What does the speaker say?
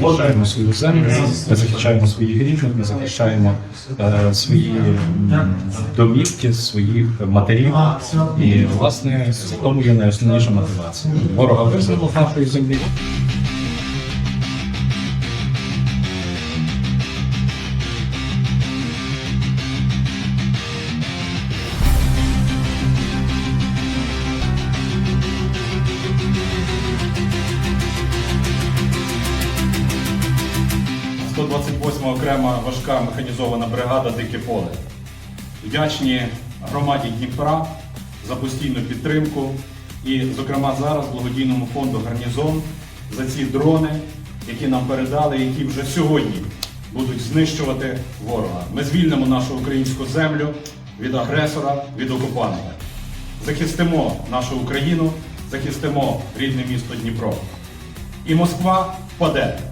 захищаємо свою землю, ми захищаємо своїх рідних, ми захищаємо е, свої домівки, своїх матерів. І власне в тому є найосновніша мотивація. Ворога визволив нашої землі. – 128 окрема важка механізована бригада Дике поле. Вдячні громаді Дніпра за постійну підтримку і, зокрема, зараз благодійному фонду Гарнізон за ці дрони, які нам передали, які вже сьогодні будуть знищувати ворога. Ми звільнимо нашу українську землю від агресора, від окупанта. Захистимо нашу Україну, захистимо рідне місто Дніпро. І Москва впаде.